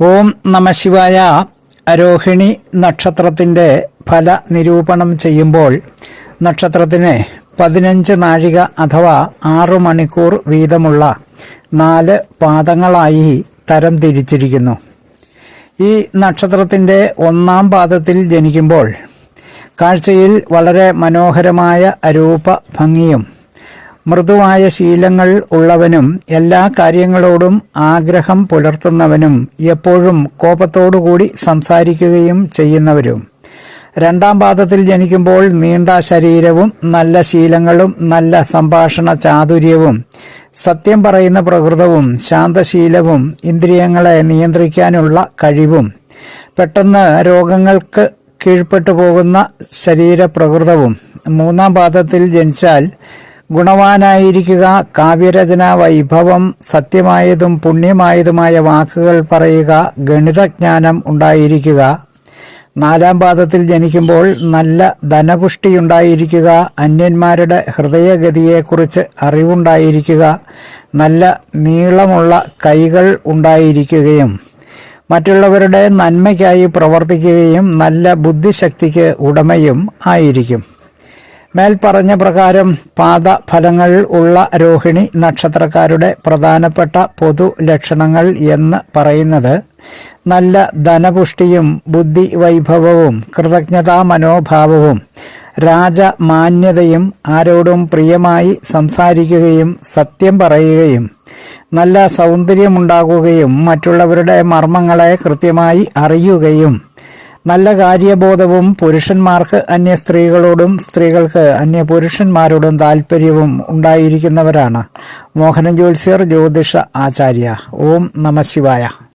ഓം നമശിവായ രോഹിണി നക്ഷത്രത്തിന്റെ ഫല നിരൂപണം ചെയ്യുമ്പോൾ നക്ഷത്രത്തിന് പതിനഞ്ച് നാഴിക അഥവാ ആറു മണിക്കൂർ വീതമുള്ള നാല് പാദങ്ങളായി തരം തിരിച്ചിരിക്കുന്നു. ഈ നക്ഷത്രത്തിന്റെ ഒന്നാം പാദത്തിൽ ജനിക്കുമ്പോൾ കാഴ്ചയിൽ വളരെ മനോഹരമായ രൂപ ഭംഗിയും മൃദുവായ ശീലങ്ങൾ ഉള്ളവനും എല്ലാ കാര്യങ്ങളോടും ആഗ്രഹം പുലർത്തുന്നവനും എപ്പോഴും കോപത്തോടുകൂടി സംസാരിക്കുകയും ചെയ്യുന്നവരും. രണ്ടാം പാദത്തിൽ ജനിക്കുമ്പോൾ നീണ്ട ശരീരവും നല്ല ശീലങ്ങളും നല്ല സംഭാഷണ ചാതുര്യവും സത്യം പറയുന്ന പ്രകൃതവും ശാന്തശീലവും ഇന്ദ്രിയങ്ങളെ നിയന്ത്രിക്കാനുള്ള കഴിവും പെട്ടെന്ന് രോഗങ്ങൾക്ക് കീഴ്പ്പെട്ടു പോകുന്ന ശരീരപ്രകൃതവും. മൂന്നാം പാദത്തിൽ ജനിച്ചാൽ ഗുണവാനായിരിക്കുക. കാവ്യരചന വൈഭവം സത്യമായതും പുണ്യമായതുമായ വാക്കുകൾ പറയുക. ഗണിതജ്ഞാനം ഉണ്ടായിരിക്കുക. നാലാം പാദത്തിൽ ജനിക്കുമ്പോൾ നല്ല ധനപുഷ്ടിയുണ്ടായിരിക്കുക. അന്യന്മാരുടെ ഹൃദയഗതിയെക്കുറിച്ച് അറിവുണ്ടായിരിക്കുക. നല്ല നീളമുള്ള കൈകൾ ഉണ്ടായിരിക്കുകയും മറ്റുള്ളവരുടെ നന്മയ്ക്കായി പ്രവർത്തിക്കുകയും നല്ല ബുദ്ധിശക്തിക്ക് ഉടമയും ആയിരിക്കും. മേൽപ്പറഞ്ഞ പ്രകാരം പാദഫലങ്ങൾ ഉള്ള രോഹിണി നക്ഷത്രക്കാരുടെ പ്രധാനപ്പെട്ട പൊതു ലക്ഷണങ്ങൾ എന്ന് പറയുന്നത് നല്ല ധനപുഷ്ടിയും ബുദ്ധി വൈഭവവും കൃതജ്ഞതാ മനോഭാവവും രാജമാന്യതയും ആരോടും പ്രിയമായി സംസാരിക്കുകയും സത്യം പറയുകയും നല്ല സൗന്ദര്യമുണ്ടാകുകയും മറ്റുള്ളവരുടെ മർമ്മങ്ങളെ കൃത്യമായി അറിയുകയും നല്ല കാര്യബോധവും പുരുഷന്മാർക്ക് അന്യ സ്ത്രീകളോടും സ്ത്രീകൾക്ക് അന്യ പുരുഷന്മാരോടും താല്പര്യവും ഉണ്ടായിരിക്കുന്നവരാണ്. മോഹന ജ്യോത്സ്യർ ജ്യോതിഷ ആചാര്യ. ഓം നമ ശിവായ.